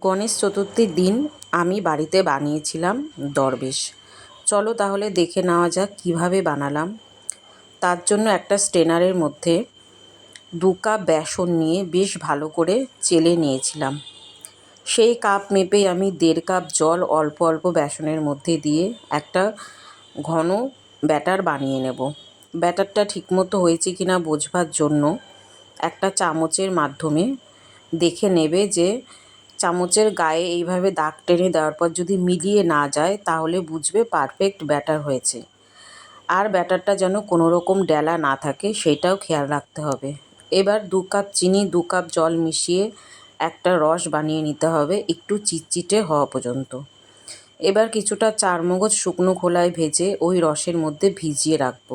গণেশ চতুর্থীর দিন আমি বাড়িতে বানিয়েছিলাম দরবেশ। চলো তাহলে দেখে নেওয়া যাক কীভাবে বানালাম। তার জন্য একটা স্ট্রেনারের মধ্যে দু কাপ বেসন নিয়ে বেশ ভালো করে চেলে নিয়েছিলাম। সেই কাপ মেপে আমি দেড় কাপ জল অল্প অল্প বেসনের মধ্যে দিয়ে একটা ঘন ব্যাটার বানিয়ে নেব। ব্যাটারটা ঠিকমতো হয়েছে কি না বোঝবার জন্য একটা চামচের মাধ্যমে দেখে নেবে যে চামচের গায়ে এইভাবে দাগ টেনে দেওয়ার পর যদি মিলিয়ে না যায়, তাহলে বুঝবে পারফেক্ট ব্যাটার হয়েছে। আর ব্যাটারটা যেন কোনো রকম ডেলা না থাকে, সেটাও খেয়াল রাখতে হবে। এবার দু কাপ চিনি, দু কাপ জল মিশিয়ে একটা রস বানিয়ে নিতে হবে, একটু চিটচিটে হওয়া পর্যন্ত। এবার কিছুটা চারমগজ শুকনো খোলায় ভেজে ওই রসের মধ্যে ভিজিয়ে রাখব।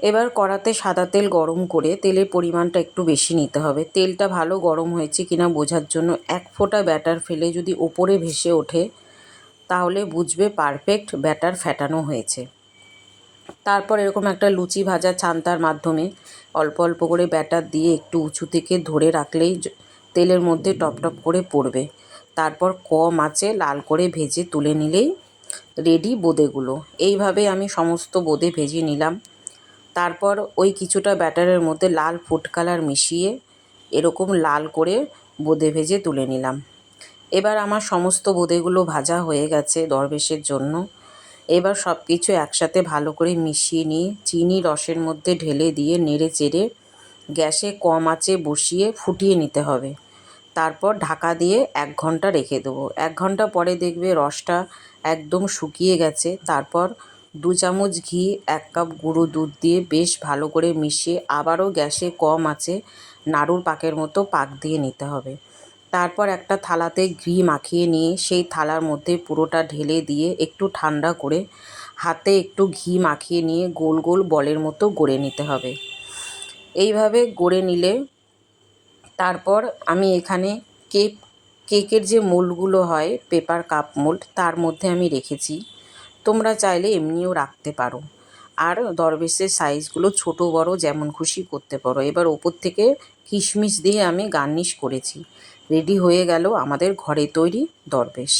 এবার কড়াতে সাদা তেল গরম করে তেলের পরিমাণটা একটু বেশি নিতে হবে। তেলটা ভালো গরম হয়েছে কিনা বোঝার জন্য এক ফোঁটা ব্যাটার ফেলে যদি ওপরে ভেসে ওঠে, তাহলে বুঝবে পারফেক্ট ব্যাটার ফ্যাটানো হয়েছে। তারপর এরকম একটা লুচি ভাজা ছান্তার মাধ্যমে অল্প অল্প করে ব্যাটার দিয়ে একটু উঁচু থেকে ধরে রাখলেই তেলের মধ্যে টপ টপ করে পড়বে। তারপর কম আঁচে লাল করে ভেজে তুলে নিলেই রেডি বোঁদেগুলো। এইভাবে আমি সমস্ত বোঁদে ভেজে নিলাম। তারপর ওই কিছুটা ব্যাটারের মধ্যে লাল ফুড কালার মিশিয়ে এরকম লাল করে বোঁদে ভেজে তুলে নিলাম। এবার আমার সমস্ত বোঁদেগুলো ভাজা হয়ে গেছে দরবেশের জন্য। এবার সব কিছু একসাথে ভালো করে মিশিয়ে নিয়ে চিনি রসের মধ্যে ঢেলে দিয়ে নেড়ে চেড়ে গ্যাসে কম আঁচে বসিয়ে ফুটিয়ে নিতে হবে। তারপর ঢাকা দিয়ে এক ঘণ্টা রেখে দেবো। এক ঘণ্টা পরে দেখবে রসটা একদম শুকিয়ে গেছে। তারপর দু চামচ ঘি, এক কাপ গুঁড়ো দুধ দিয়ে বেশ ভালো করে মিশিয়ে আবারও গ্যাসে কম আছে নাড়ুর পাকের মতো পাক দিয়ে নিতে হবে। তারপর একটা থালাতে ঘি মাখিয়ে নিয়ে সেই থালার মধ্যে পুরোটা ঢেলে দিয়ে একটু ঠান্ডা করে হাতে একটু ঘি মাখিয়ে নিয়ে গোল গোল বলের মতো গড়ে নিতে হবে। এইভাবে গড়ে নিলে তারপর আমি এখানে কেক কেকের যে মোল্ডগুলো হয়, পেপার কাপ মোল্ড, তার মধ্যে আমি রেখেছি তোমরা চাইলে এমনিও রাখতে পারো। আর দরবেশের সাইজগুলো ছোট, বড়, যেমন খুশি করতে পারো। এবার ওপর থেকে কিশমিশ দিয়ে আমি গার্নিশ করেছি। রেডি হয়ে গেল আমাদের ঘরে তৈরি দরবেশ।